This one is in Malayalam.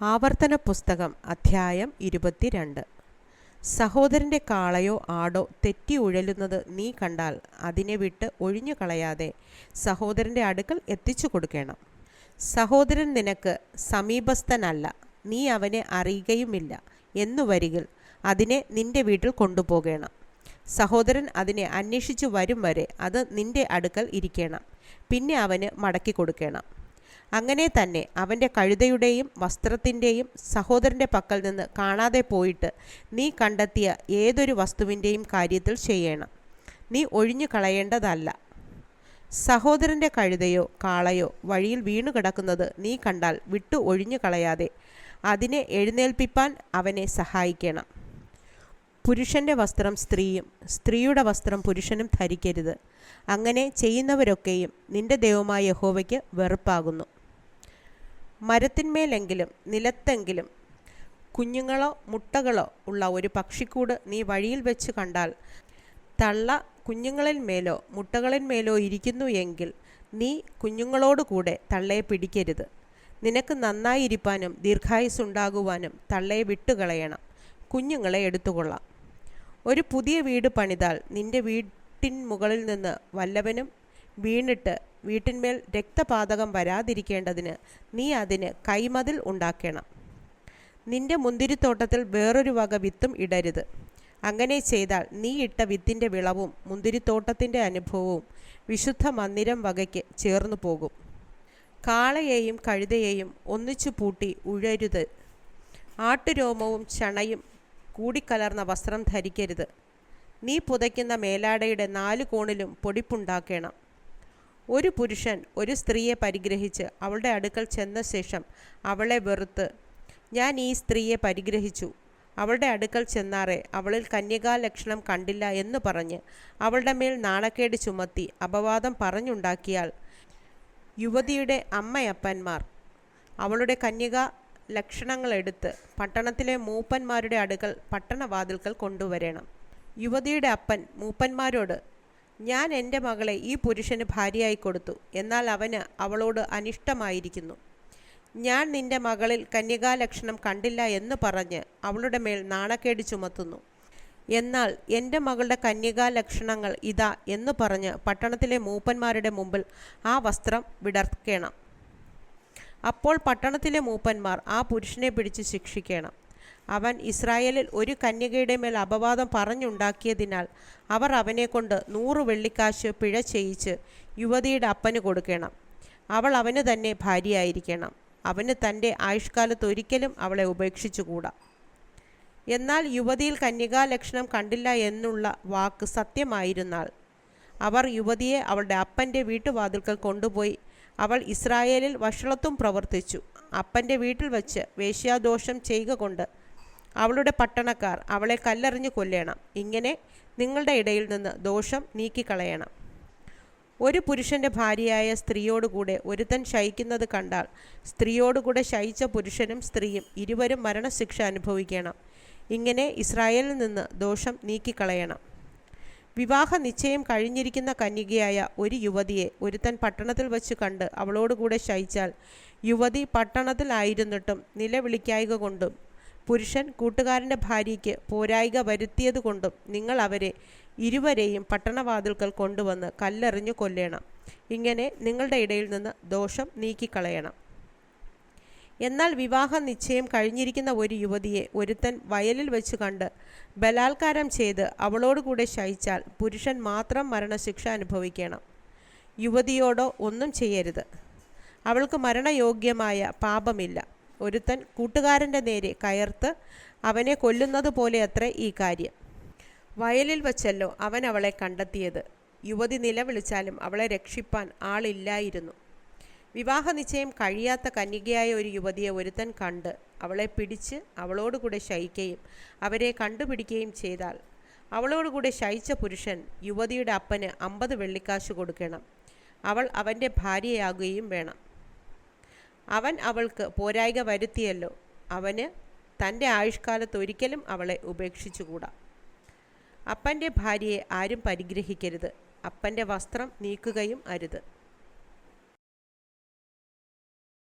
ആവർത്തന പുസ്തകം അധ്യായം ഇരുപത്തിരണ്ട്. സഹോദരന്റെ കാളയോ ആടോ തെറ്റി ഉഴലുന്നത് നീ കണ്ടാൽ അതിനെ വിട്ട് ഒഴിഞ്ഞു കളയാതെ സഹോദരന്റെ അടുക്കൽ എത്തിച്ചു കൊടുക്കണം. സഹോദരൻ നിനക്ക് സമീപസ്ഥനല്ല നീ അവനെ അറിയുകയുമില്ല എന്നു വരികിൽ അതിനെ നിന്റെ വീട്ടിൽ കൊണ്ടുപോകണം. സഹോദരൻ അതിനെ അന്വേഷിച്ചു വരും വരെ അത് നിന്റെ അടുക്കൽ ഇരിക്കണം പിന്നെ അവന് മടക്കി കൊടുക്കണം. അങ്ങനെ തന്നെ അവന്റെ കഴുതയുടെയും വസ്ത്രത്തിന്റെയും സഹോദരന്റെ പക്കൽ നിന്ന് കാണാതെ പോയിട്ട് നീ കണ്ടെത്തിയ ഏതൊരു വസ്തുവിന്റെയും കാര്യത്തിൽ ചെയ്യണം. നീ ഒഴിഞ്ഞു കളയേണ്ടതല്ല. സഹോദരന്റെ കഴുതയോ കാളയോ വഴിയിൽ വീണു കിടക്കുന്നത് നീ കണ്ടാൽ വിട്ടു ഒഴിഞ്ഞു കളയാതെ അതിനെ എഴുന്നേൽപ്പിപ്പാൻ അവനെ സഹായിക്കണം. പുരുഷന്റെ വസ്ത്രം സ്ത്രീയും സ്ത്രീയുടെ വസ്ത്രം പുരുഷനും ധരിക്കരുത്. അങ്ങനെ ചെയ്യുന്നവരൊക്കെയും നിന്റെ ദൈവമായ യഹോവയ്ക്ക് വെറുപ്പാകുന്നു. മരത്തിന്മേലെങ്കിലും നിലത്തെങ്കിലും കുഞ്ഞുങ്ങളോ മുട്ടകളോ ഉള്ള ഒരു പക്ഷിക്കൂട് നീ വഴിയിൽ വെച്ച് കണ്ടാൽ തള്ള കുഞ്ഞുങ്ങളിന്മേലോ മുട്ടകളിന്മേലോ ഇരിക്കുന്നു എങ്കിൽ നീ കുഞ്ഞുങ്ങളോടുകൂടെ തള്ളയെ പിടിക്കരുത്. നിനക്ക് നന്നായിരിക്കാനും ദീർഘായുസുണ്ടാകുവാനും തള്ളയെ വിട്ടുകളയണം. കുഞ്ഞുങ്ങളെ എടുത്തുകൊള്ളാം. ഒരു പുതിയ വീട് പണിതാൽ നിന്റെ വീട്ടിൻ മുകളിൽ നിന്ന് വല്ലവനും വീണിട്ട് വീട്ടിന്മേൽ രക്തപാതകം വരാതിരിക്കേണ്ടതിന് നീ അതിന് കൈമതിൽ ഉണ്ടാക്കണം. നിന്റെ മുന്തിരിത്തോട്ടത്തിൽ വേറൊരു വക വിത്തും ഇടരുത്. അങ്ങനെ ചെയ്താൽ നീ ഇട്ട വിത്തിന്റെ വിളവും മുന്തിരിത്തോട്ടത്തിന്റെ അനുഭവവും വിശുദ്ധ മന്ദിരം വകയ്ക്ക് ചേർന്നു പോകും. കാളയെയും കഴുതയെയും ഒന്നിച്ചു പൂട്ടി ഉഴരുത്. ആട്ടുരോമവും ചണയും കൂടിക്കലർന്ന വസ്ത്രം ധരിക്കരുത്. നീ പുതയ്ക്കുന്ന മേലാടയുടെ നാലു കോണിലും പൊടിപ്പുണ്ടാക്കണം. ഒരു പുരുഷൻ ഒരു സ്ത്രീയെ പരിഗ്രഹിച്ച് അവളുടെ അടുക്കൽ ചെന്ന ശേഷം അവളെ വെറുത്ത് ഞാൻ ഈ സ്ത്രീയെ പരിഗ്രഹിച്ചു. അവളുടെ അടുക്കൽ ചെന്നാറെ അവളിൽ കന്യകാ ലക്ഷണം കണ്ടില്ല എന്ന് പറഞ്ഞ് അവളുടെ മേൽ നാണക്കേട് ചുമത്തി അപവാദം പറഞ്ഞുണ്ടാക്കിയാൽ യുവതിയുടെ അമ്മയപ്പന്മാർ അവളുടെ കന്യകാ ലക്ഷണങ്ങളെടുത്ത് പട്ടണത്തിലെ മൂപ്പന്മാരുടെ അടുക്കൽ പട്ടണവാതിൽക്കൽ കൊണ്ടുവരണം. യുവതിയുടെ അപ്പൻ മൂപ്പന്മാരോട് ഞാൻ എന്റെ മകളെ ഈ പുരുഷന് ഭാര്യയായി കൊടുത്തു. എന്നാൽ അവന് അവളോട് അനിഷ്ടമായിരിക്കുന്നു. ഞാൻ നിന്റെ മകളിൽ കന്യകാലക്ഷണം കണ്ടില്ല എന്ന് പറഞ്ഞ് അവളുടെ മേൽ നാണക്കേട് ചുമത്തുന്നു. എന്നാൽ എന്റെ മകളുടെ കന്യകാലക്ഷണങ്ങൾ ഇതാ എന്ന് പറഞ്ഞ് പട്ടണത്തിലെ മൂപ്പന്മാരുടെ മുമ്പിൽ ആ വസ്ത്രം വിടർക്കണം. അപ്പോൾ പട്ടണത്തിലെ മൂപ്പന്മാർ ആ പുരുഷനെ പിടിച്ച് ശിക്ഷിക്കണം. അവൻ ഇസ്രായേലിൽ ഒരു കന്യകയുടെ മേൽ അപവാദം പറഞ്ഞുണ്ടാക്കിയതിനാൽ അവർ അവനെക്കൊണ്ട് നൂറ് വെള്ളിക്കാശ് പിഴ ചെയ്യിച്ച് യുവതിയുടെ അപ്പന് കൊടുക്കണം. അവൾ അവന് തന്നെ ഭാര്യയായിരിക്കണം. അവന് തന്റെ ആയുഷ്കാലത്ത് ഒരിക്കലും അവളെ ഉപേക്ഷിച്ചുകൂടാ. എന്നാൽ യുവതിയിൽ കന്യകാലക്ഷണം കണ്ടില്ല എന്നുള്ള വാക്ക് സത്യമായിരുന്നാൽ അവർ യുവതിയെ അവളുടെ അപ്പന്റെ വീട്ടുവാതിൽക്കൽ കൊണ്ടുപോയി അവൾ ഇസ്രായേലിൽ വഷളത്വം പ്രവർത്തിച്ചു. അപ്പന്റെ വീട്ടിൽ വച്ച് വേശ്യാദോഷം ചെയ്യുക കൊണ്ട് അവളുടെ പട്ടണക്കാർ അവളെ കല്ലെറിഞ്ഞു കൊല്ലണം. ഇങ്ങനെ നിങ്ങളുടെ ഇടയിൽ നിന്ന് ദോഷം നീക്കിക്കളയണം. ഒരു പുരുഷന്റെ ഭാര്യയായ സ്ത്രീയോടുകൂടെ ഒരുത്തൻ ശയിക്കുന്നത് കണ്ടാൽ സ്ത്രീയോടുകൂടെ ശയിച്ച പുരുഷനും സ്ത്രീയും ഇരുവരും മരണശിക്ഷ അനുഭവിക്കണം. ഇങ്ങനെ ഇസ്രായേലിൽ നിന്ന് ദോഷം നീക്കിക്കളയണം. വിവാഹ നിശ്ചയം കഴിഞ്ഞിരിക്കുന്ന കന്യകയായ ഒരു യുവതിയെ ഒരുത്തൻ പട്ടണത്തിൽ വച്ച് കണ്ട് അവളോടുകൂടെ ശയിച്ചാൽ യുവതി പട്ടണത്തിലായിരുന്നിട്ടും നിലവിളിക്കായിക കൊണ്ടും പുരുഷൻ കൂട്ടുകാരന്റെ ഭാര്യയ്ക്ക് പോരായിക വരുത്തിയതുകൊണ്ടും നിങ്ങൾ അവരെ ഇരുവരെയും പട്ടണവാതിൽക്കൽ കൊണ്ടുവന്ന് കല്ലെറിഞ്ഞു കൊല്ലണം. ഇങ്ങനെ നിങ്ങളുടെ ഇടയിൽ നിന്ന് ദോഷം നീക്കിക്കളയണം. എന്നാൽ വിവാഹ നിശ്ചയം കഴിഞ്ഞിരിക്കുന്ന ഒരു യുവതിയെ ഒരുത്തൻ വയലിൽ വെച്ച് കണ്ട് ബലാത്കാരം ചെയ്ത് അവളോടുകൂടെ ശയിച്ചാൽ പുരുഷൻ മാത്രം മരണശിക്ഷ അനുഭവിക്കണം. യുവതിയോടോ ഒന്നും ചെയ്യരുത്. അവൾക്ക് മരണയോഗ്യമായ പാപമില്ല. ഒരുത്തൻ കൂട്ടുകാരന്റെ നേരെ കയർത്ത് അവനെ കൊല്ലുന്നത് പോലെ അത്ര ഈ കാര്യം. വയലിൽ വച്ചല്ലോ അവൻ അവളെ കണ്ടെത്തിയത്. യുവതി നിലവിളിച്ചാലും അവളെ രക്ഷിപ്പാൻ ആളില്ലായിരുന്നു. വിവാഹ നിശ്ചയം കഴിയാത്ത കന്യകയായ ഒരു യുവതിയെ ഒരുത്തൻ കണ്ട് അവളെ പിടിച്ച് അവളോടുകൂടെ ശയിക്കുകയും അവരെ കണ്ടുപിടിക്കുകയും ചെയ്താൽ അവളോടുകൂടെ ശയിച്ച പുരുഷൻ യുവതിയുടെ അപ്പന് അമ്പത് വെള്ളിക്കാശ് കൊടുക്കണം. അവൾ അവന്റെ ഭാര്യയാകുകയും വേണം. അവൻ അവൾക്ക് പോരായിക വരുത്തിയല്ലോ. അവന് തന്റെ ആയുഷ്കാലത്ത് ഒരിക്കലും അവളെ ഉപേക്ഷിച്ചുകൂടാ. അപ്പന്റെ ഭാര്യയെ ആരും പരിഗ്രഹിക്കരുത്. അപ്പന്റെ വസ്ത്രം നീക്കുകയും അരുത്.